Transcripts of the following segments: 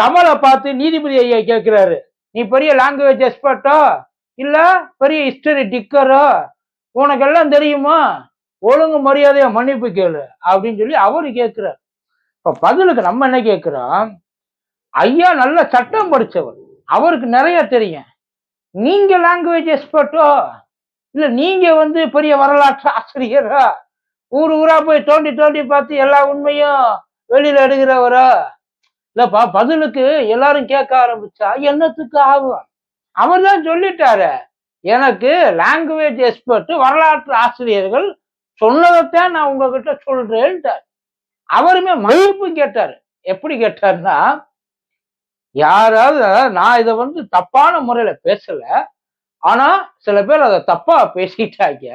கமலை பார்த்து நீதிபதி ஐயா கேட்கிறாரு நீ பெரிய லாங்குவேஜ் எக்ஸ்பர்ட்டோ இல்ல பெரிய ஹிஸ்டரி டிக்கரோ உனக்கெல்லாம் தெரியுமா? ஒழுங்கு மரியாதையா மன்னிப்பு கேளு அப்படின்னு சொல்லி அவரு கேட்கிறார். இப்ப பதிலுக்கு நம்ம என்ன கேட்கிறோம்? ஐயா நல்ல சட்டம் படிச்சவர். அவருக்கு நிறைய தெரியும். நீங்க லாங்குவேஜ் எக்ஸ்பர்ட்டோ இல்ல நீங்க வந்து பெரிய வரலாற்று ஆசிரியரா? ஊர் ஊரா போய் தோண்டி தோண்டி பார்த்து எல்லா உண்மையும் வெளியில எடுக்கிறவரா? இல்லப்பா பதிலுக்கு எல்லாரும் கேட்க ஆரம்பிச்சா என்னத்துக்கு ஆகும்? அவர் தான் சொல்லிட்டாரு. எனக்கு லாங்குவேஜ் எக்ஸ்பர்ட் வரலாற்று ஆசிரியர்கள் சொன்னதைத்தான் நான் உங்ககிட்ட சொல்றேன்ட்டார். அவருமே மதிப்பு கேட்டாரு. எப்படி கேட்டாருன்னா யாராவது நான் இதை வந்து தப்பான முறையில பேசல ஆனா சில பேர் அதை தப்பா பேசிட்டாங்க.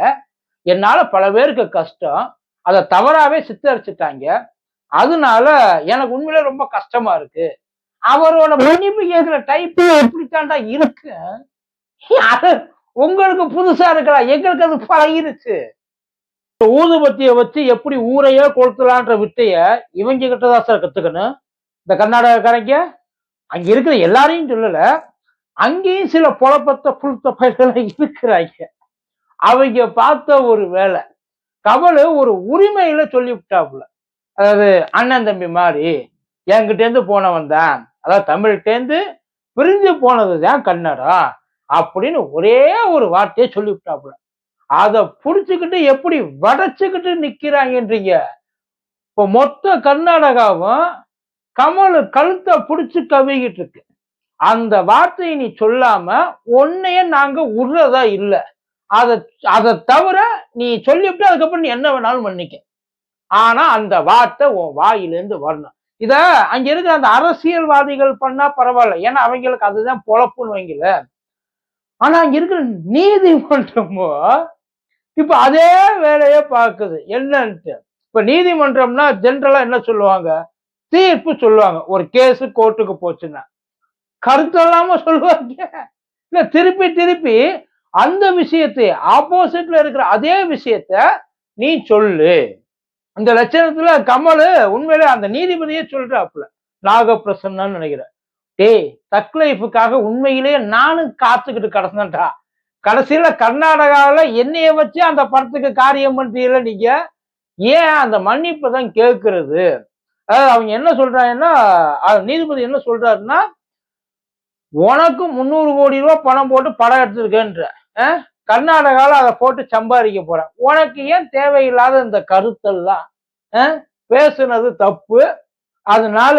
என்னால பல பேருக்கு கஷ்டம். அதை தவறாவே சித்தரிச்சுட்டாங்க. அதனால எனக்கு உண்மையில ரொம்ப கஷ்டமா இருக்கு. அவரோட மன்னிப்பு கேட்கிற டைப் எப்படித்தாண்டா இருக்கு? அது உங்களுக்கு புதுசா இருக்கலாம் எங்களுக்கு அது பழகிருச்சு. ஊதுபத்திய வச்சு எப்படி ஊரையே கொளுத்தலான்ற வித்தைய இவங்க கிட்டதான் சார் கத்துக்கணும். இந்த கர்நாடகக்காரங்க அங்க இருக்கிற எல்லாரையும் சொல்லல. அங்கேயும் சில புழப்பத்த புழுத்த பயிர்கள் இருக்கிறாங்க. அவங்க பார்த்த ஒரு வேலை. கவலை ஒரு உரிமையில சொல்லி விட்டாப்புல அதாவது அண்ணன் தம்பி மாதிரி என்கிட்டேருந்து போனவன் தான். அதாவது தமிழ்கிட்டேருந்து பிரிஞ்சு போனது தான் கன்னடம் அப்படின்னு ஒரே ஒரு வார்த்தையை சொல்லிவிட்டாப்புல. அதை புடிச்சுக்கிட்டு எப்படி வடைச்சுக்கிட்டு நிக்கிறாங்கன்றீங்க இப்போ மொத்த கர்நாடகாவும் கமல் கழுத்தை பிடிச்சி கவிக்கிட்டு இருக்கு. அந்த வார்த்தையை நீ சொல்லாம உன்னைய நாங்க விடுறதா இல்லை. அதை அதை தவிர நீ சொல்லிவிட்டு அதுக்கப்புறம் நீ என்ன வேணாலும் பண்ணிக்க. ஆனா அந்த வார்த்தை உன் வாயிலிருந்து வரணும். இத அங்க இருக்கிற அந்த அரசியல்வாதிகள் பண்ணா பரவாயில்ல. ஏன்னா அவங்களுக்கு அதுதான் பொழப்புன்னு வைங்கல ஆனா அங்க இருக்கிற நீதிமன்றமோ இப்ப அதே வேலையை பார்க்குது. என்னன்ட்டு. இப்ப நீதிமன்றம்னா ஜென்ரலா என்ன சொல்லுவாங்க? தீர்ப்பு சொல்லுவாங்க. ஒரு கேஸ் கோர்ட்டுக்கு போச்சுன்னா. கருத்து இல்லாம சொல்லுவாங்க. இல்ல திருப்பி திருப்பி அந்த விஷயத்தை ஆப்போசிட்ல இருக்கிற அதே விஷயத்த நீ சொல்லு. அந்த லட்சணத்துல கமல் உண்மையிலே அந்த நீதிபதியே சொல்றாப்புல. நாகப்பிரசன்னு நினைக்கிறேன். டேய் தக் லைஃபுக்காக உண்மையிலேயே நானும் காத்துக்கிட்டு கிடந்தேன்டா கடைசியில கர்நாடகாவில என்னைய வச்சு அந்த படத்துக்கு காரியம் பண்றீங்கள நீங்க? ஏன் அந்த மன்னிப்பு தான் கேட்கறது? அதாவது அவங்க என்ன சொல்றாங்கன்னா நீதிபதி என்ன சொல்றாருன்னா உனக்கு முந்நூறு கோடி ரூபா பணம் போட்டு படம் எடுத்திருக்கேன்ற. அஹ், கர்நாடகால அதை போட்டு சம்பாதிக்க போறேன். உனக்கு ஏன் தேவையில்லாத இந்த கருத்தெல்லாம் பேசுனது தப்பு. அதனால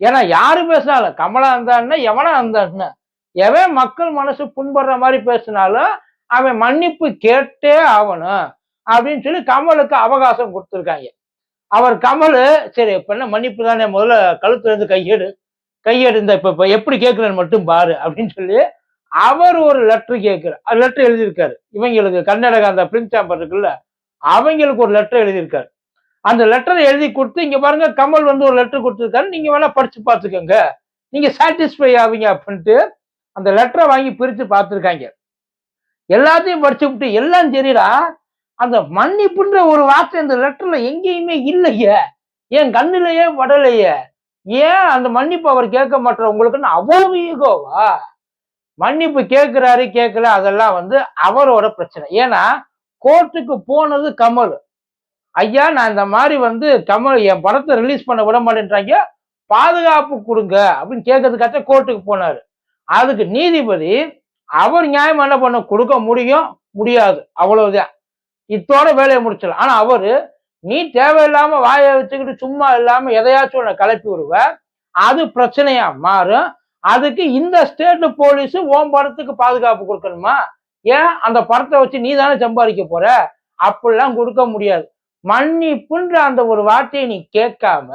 ஏன்னா யாரு பேசினாலும் கமலா இருந்தான்னு எவனா இருந்தான்னு எவன் மக்கள் மனசு புண்படுற மாதிரி பேசினாலும் அவன் மன்னிப்பு கேட்டே ஆகணும் அப்படின்னு சொல்லி கமலுக்கு அவகாசம் கொடுத்துருக்காங்க. அவர் கமல் சரி இப்ப என்ன மன்னிப்பு தானே முதல்ல கழுத்துல இருந்து கையெடு கையெடு இந்த இப்ப இப்ப எப்படி கேட்கிறேன்னு மட்டும் பாரு அப்படின்னு சொல்லி அவர் ஒரு லெட்டர் கேட்கிறார். லெட்டர் எழுதியிருக்காரு. இவங்களுக்கு கர்நாடகா அந்த பிரின்ஸ் சாம்பர் இருக்குல்ல அவங்களுக்கு ஒரு லெட்டர் எழுதியிருக்காரு. அந்த லெட்டரை எழுதி கொடுத்து இங்க பாருங்க கமல் வந்து ஒரு லெட்டர் கொடுத்துருக்காரு. நீங்க வேணா படிச்சு பார்த்துக்கோங்க. நீங்க சாட்டிஸ்ஃபை ஆவீங்க அப்படின்ட்டு அந்த லெட்டரை வாங்கி பிரிச்சு பார்த்துருக்காங்க. எல்லாத்தையும் படிச்சு விட்டு எல்லாம் சரிடா அந்த மன்னிப்புன்ற ஒரு வார்த்தை இந்த லெட்டர்ல எங்கேயுமே இல்லையே. என் கண்ணிலேயே படலையே. ஏன் அந்த மன்னிப்பு அவர் கேட்க மாட்டார்? உங்களுக்குன்னு அவ்வளவு ஈகோவா மன்னிப்பு கேட்கிறாரு கேட்கல அதெல்லாம் வந்து அவரோட பிரச்சனை. ஏன்னா கோர்ட்டுக்கு போனது கமல். ஐயா நான் இந்த மாதிரி வந்து கமல் என் படத்தை ரிலீஸ் பண்ண விட மாட்டேன்றாங்க. பாதுகாப்பு கொடுங்க அப்படின்னு கேட்கறதுக்காக கோர்ட்டுக்கு போனாரு. அதுக்கு நீதிபதி அவர் நியாயம் என்ன பண்ண கொடுக்க முடியும் முடியாது. அவ்வளவுதான். இத்தோட வேலையை முடிச்சிடலாம். ஆனா அவரு நீ தேவையில்லாம வாயை வச்சுக்கிட்டு சும்மா இல்லாம எதையாச்சும் உன்னை கிளப்பி விடுவ. அது பிரச்சனையா மாறும். அதுக்கு இந்த ஸ்டேட் போலீஸ் ஓம் படத்துக்கு பாதுகாப்பு கொடுக்கணுமா? ஏன்? அந்த படத்தை வச்சு நீ தானே சம்பாதிக்க போற? அப்படிலாம் கொடுக்க முடியாது. மன்னிப்புன்ற அந்த ஒரு வார்த்தையை நீ கேட்காம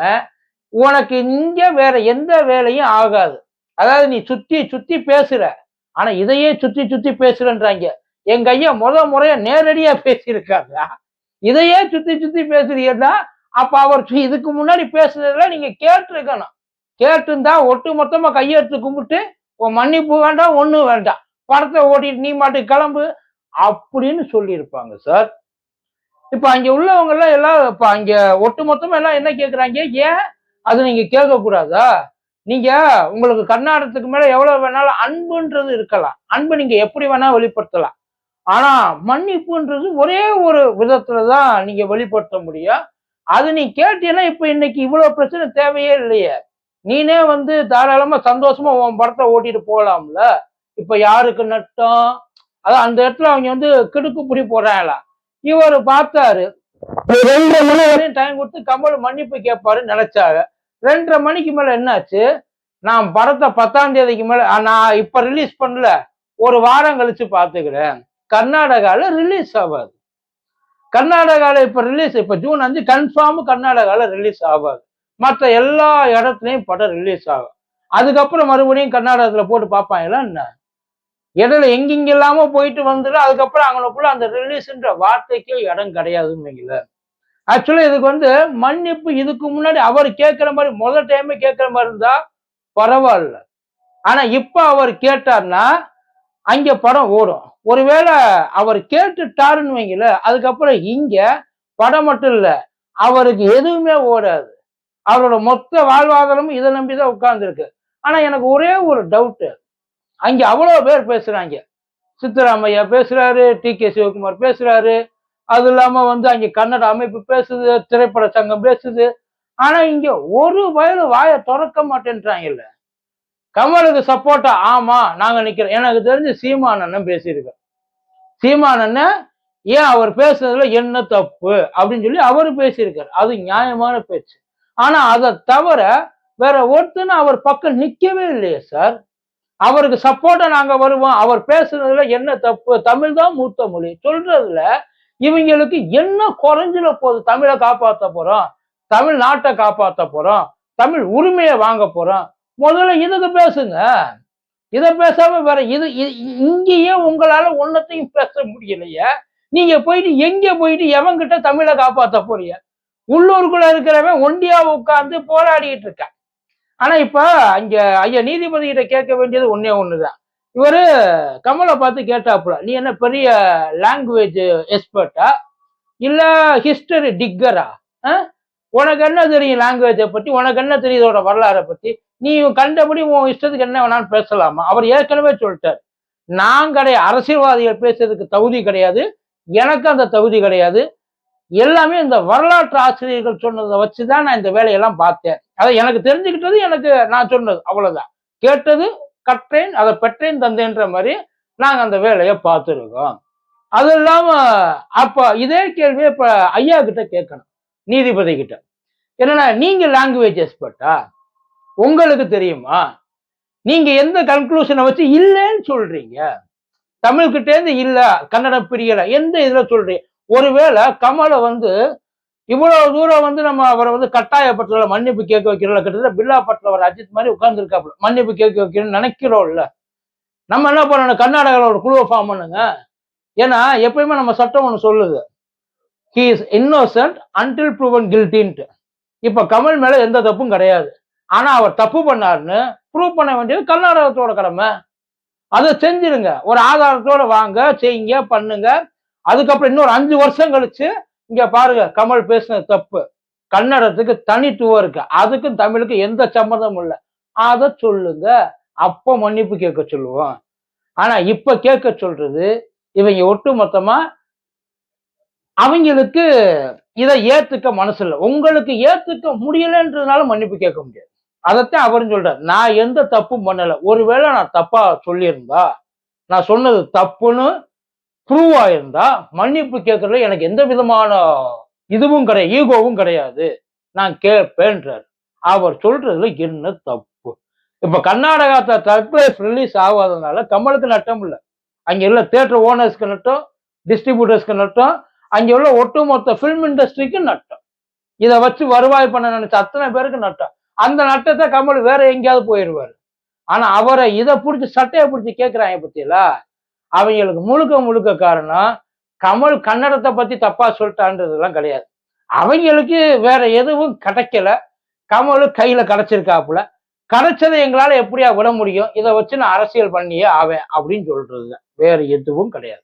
உனக்கு இங்க வேற எந்த வேலையும் ஆகாது. அதாவது நீ சுத்தி சுத்தி பேசுற. ஆனா இதையே சுத்தி சுத்தி பேசுறன்றாங்க. எங்க ஐயா முத முறையா நேரடியா பேசியிருக்காங்க இதையே சுத்தி சுத்தி பேசுறீங்கன்னா அப்ப அவர் இதுக்கு முன்னாடி பேசுனதுல நீங்க கேட்டிருக்கணும். கேட்டிருந்தா ஒட்டு மொத்தமாக கையெடுத்து கும்பிட்டு உன் மன்னிப்பு வேண்டாம் ஒன்றும் வேண்டாம். படத்தை ஓட்டிட்டு நீ மாட்டுக்கு கிளம்பு. அப்படின்னு சொல்லியிருப்பாங்க சார் இப்போ அங்கே உள்ளவங்கெல்லாம் எல்லாம் இப்போ அங்கே ஒட்டு மொத்தமாக எல்லாம் என்ன கேட்குறாங்க ஏன்? அது நீங்கள் கேட்கக்கூடாதா? நீங்கள் உங்களுக்கு கர்நாடகத்துக்கு மேலே எவ்வளோ வேணாலும் அன்புன்றது இருக்கலாம். அன்பு நீங்கள் எப்படி வேணால் வெளிப்படுத்தலாம். ஆனால் மன்னிப்புன்றது ஒரே ஒரு விதத்தில் தான் நீங்கள் வெளிப்படுத்த முடியும். அது நீ கேட்டீங்கன்னா இப்போ இன்னைக்கு இவ்வளோ பிரச்சனை தேவையே இல்லையே. நீனே வந்து தாராளமா சந்தோஷமா உன் படத்தை ஓட்டிட்டு போகலாம்ல இப்ப யாருக்கு நட்டம்? அதான் அந்த இடத்துல அவங்க வந்து கிடுக்கு புடி போடுறாங்களா? இவர் பார்த்தாரு. ரெண்டரை மணி வரையும் டைம் கொடுத்து கமல் மன்னிப்பு கேட்பாரு நினைச்சாங்க ரெண்டரை மணிக்கு மேல என்னாச்சு? நான் படத்தை பத்தாம் தேதிக்கு மேல நான் இப்ப ரிலீஸ் பண்ணல. ஒரு வாரம் கழிச்சு பாத்துக்கிறேன் கர்நாடகால ரிலீஸ் ஆகாது. கர்நாடகால இப்ப ரிலீஸ் இப்ப ஜூன் அஞ்சு கன்ஃபார்ம் கர்நாடகால ரிலீஸ் ஆகாது. மற்ற எல்லா இடத்துலையும் படம் ரிலீஸ் ஆகும். அதுக்கப்புறம் மறுபடியும் கர்நாடகத்துல போட்டு பார்ப்பாங்களா என்ன? இடையில எங்கெங்க இல்லாம போயிட்டு வந்துடும் அதுக்கப்புறம் அவங்களுக்குள்ள அந்த ரிலீஸ்ன்ற வார்த்தைக்கே இடம் கிடையாதுன்னு ஆக்சுவலி இதுக்கு வந்து மன்னிப்பு இதுக்கு முன்னாடி அவர் கேட்கிற மாதிரி முதல் டைமே கேட்கிற மாதிரி இருந்தா பரவாயில்ல. ஆனா இப்ப அவர் கேட்டார்னா அங்க படம் ஓடும். ஒருவேளை அவர் கேட்டுட்டாருன்னு வைங்கள அதுக்கப்புறம் இங்க படம் மட்டும் இல்ல அவருக்கு எதுவுமே ஓடாது. அவரோட மொத்த வாழ்வாதாரமும் இதை நம்பி தான் உட்கார்ந்துருக்கு. ஆனால் எனக்கு ஒரே ஒரு டவுட்டு அங்கே அவ்வளோ பேர் பேசுகிறாங்க சித்தராமையா பேசுகிறாரு டி கே சிவகுமார் பேசுகிறாரு அது இல்லாமல் வந்து அங்கே கன்னட அமைப்பு பேசுது திரைப்பட சங்கம் பேசுது. ஆனால் இங்கே ஒரு வயலு வாயை திறக்க மாட்டேன்றாங்கல்ல. கமலுக்கு சப்போர்ட்டா ஆமாம் நாங்கள் நிற்கிறோம் எனக்கு தெரிஞ்சு சீமானண்ணன் பேசியிருக்கோம் சீமானண்ணன் ஏன் அவர் பேசுனதுல என்ன தப்பு அப்படின்னு சொல்லி அவர் பேசியிருக்காரு. அது நியாயமான பேச்சு. ஆனா அதை தவிர வேற ஒருத்தனும் அவர் பக்கம் நிக்கவே இல்லையே சார் அவருக்கு சப்போர்ட்டா நாங்க வருவோம். அவர் பேசுனதுல என்ன தப்பு? தமிழ் தான் மூத்த மொழி. சொல்றதுல இவங்களுக்கு என்ன குறைஞ்சிட போகுது? தமிழை காப்பாத்த போறோம். தமிழ் நாட்டை காப்பாத்த போறோம். தமிழ் உரிமையை வாங்க போறோம். முதல்ல இதுக்கு பேசுங்க. இதை பேசாம வேற இது இங்கேயே உங்களால ஒன்னத்தையும் பேச முடியலையே. நீங்க போயிட்டு எங்க போயிட்டு எவன்கிட்ட தமிழை காப்பாத்த போறீங்க? உள்ளூருக்குள்ள இருக்கிறவன் ஒண்டியா உட்கார்ந்து போராடிட்டு இருக்கான். ஆனா இப்ப அங்க ஐயா நீதிபதி கிட்ட கேட்க வேண்டியது ஒன்னே ஒண்ணுதான். இவரு கமலை பார்த்து கேட்டாப்புல நீ என்ன பெரிய லாங்குவேஜ் எக்ஸ்பர்ட்டா இல்ல ஹிஸ்டரி டிக்கரா உனக்கு என்ன தெரியும் லாங்குவேஜை பத்தி? உனக்கு என்ன தெரியும் இதோட வரலாறை பத்தி? நீ கண்டபடி உன் இஷ்டத்துக்கு என்ன வேணாலும் பேசலாமா? அவர் ஏற்கனவே சொல்லிட்டார். நான் கிடையாது அரசியல்வாதிகள் பேசுறதுக்கு தகுதி கிடையாது. எனக்கு அந்த தகுதி கிடையாது. எல்லாமே இந்த வரலாற்று ஆசிரியர்கள் சொன்னதை வச்சுதான் நான் இந்த வேலையெல்லாம் பார்த்தேன். அதை எனக்கு தெரிஞ்சுக்கிட்டது எனக்கு நான் சொன்னது அவ்வளவுதான். கேட்டது கற்றேன் அதை பெற்றேன் தந்தேன்ற மாதிரி நாங்கள் அந்த வேலையை பார்த்துருக்கோம். அது இல்லாம அப்ப இதே கேள்வியை இப்ப ஐயா கிட்ட கேட்கணும் நீதிபதி கிட்ட. என்னன்னா நீங்க லாங்குவேஜ் எக்ஸ்பர்ட்டா உங்களுக்கு தெரியுமா? நீங்க எந்த கன்க்ளூஷனை வச்சு இல்லைன்னு சொல்றீங்க? தமிழ்கிட்டேருந்து இல்ல கன்னடம் பிரியல எந்த இதுல சொல்றீங்க? ஒருவேளை கமலை வந்து இவ்வளவு தூரம் வந்து நம்ம அவரை வந்து கட்டாயப்பட்டுல மன்னிப்பு கேட்க வைக்கிறோம் கிட்டத்தட்ட பில்லாப்பட்டில் அவர் அஜித் மாதிரி உட்கார்ந்துருக்காப்புல. மன்னிப்பு கேட்க வைக்கிறோம்னு நினைக்கிறோம்ல. நம்ம என்ன பண்ணணும்? கர்நாடகாவில் ஒரு குழுவை ஃபார்ம் பண்ணுங்க. ஏன்னா எப்பயுமே நம்ம சட்டம் ஒன்று சொல்லுது. He is innocent until proven கில்ட்டின்ட்டு இப்ப கமல் மேல எந்த தப்பும் கிடையாது. ஆனா அவர் தப்பு பண்ணாருன்னு ப்ரூவ் பண்ண வேண்டியது கர்நாடகத்தோட கடமை. அதை செஞ்சிருங்க. ஒரு ஆதாரத்தோட வாங்க செய்யுங்க பண்ணுங்க. அதுக்கப்புறம் இன்னொரு அஞ்சு வருஷம் கழிச்சு இங்க பாருங்க கமல் பேசினது தப்பு. கன்னடத்துக்கு தனித்துவம் இருக்கு. அதுக்கும் தமிழுக்கு எந்த சம்மந்தமும் இல்லை. அதை சொல்லுங்க. அப்போ மன்னிப்பு கேட்க சொல்லுவோம். ஆனா இப்ப கேட்க சொல்றது இவங்க ஒட்டு மொத்தமா அவங்களுக்கு இதை ஏத்துக்க மனசு இல்லை. உங்களுக்கு ஏத்துக்க முடியலன்றதுனால மன்னிப்பு கேட்க முடியாது. அதைத்தான் அவரும் சொல்றாரு. நான் எந்த தப்பும் பண்ணல. ஒருவேளை நான் தப்பா சொல்லியிருந்தா நான் சொன்னது தப்புன்னு ப்ரூவ் ஆயிருந்தா மன்னிப்பு கேட்கறதுல எனக்கு எந்த விதமான இதுவும் கிடையாது ஈகோவும் கிடையாது. நான் கேட்பேன்றார். அவர் சொல்றதுல என்ன தப்பு? இப்ப கர்நாடகா தற்போது ரிலீஸ் ஆகாதனால கமலுக்கு நட்டம் இல்லை. அங்க உள்ள தேட்டர் ஓனர்ஸ்க்கு நட்டம் டிஸ்ட்ரிபியூட்டர்ஸ்க்கு நட்டம் அங்க உள்ள ஒட்டுமொத்த ஃபிலிம் இண்டஸ்ட்ரிக்கு நட்டம். இதை வச்சு வருவாய் பண்ண நினைச்ச அத்தனை பேருக்கு நட்டம். அந்த நட்டத்தை கமல் வேற எங்கேயாவது போயிடுவாரு. ஆனா அவரை இதை பிடிச்சி சட்டையை பிடிச்சி கேட்கிறாங்க பத்தியலா அவங்களுக்கு முழுக்க முழுக்க காரணம் கமல் கன்னடத்தை பத்தி தப்பா சொல்லிட்டான்றதுலாம் கிடையாது. அவங்களுக்கு வேற எதுவும் கிடைக்கல. கமல் கையில கிடைச்சிருக்காப்புல. கிடைச்சதை எங்களால எப்படியா விட முடியும்? இதை வச்சு நான் அரசியல் பண்ணியே ஆவேன் அப்படின்னு சொல்றதுதான். வேற எதுவும் கிடையாது.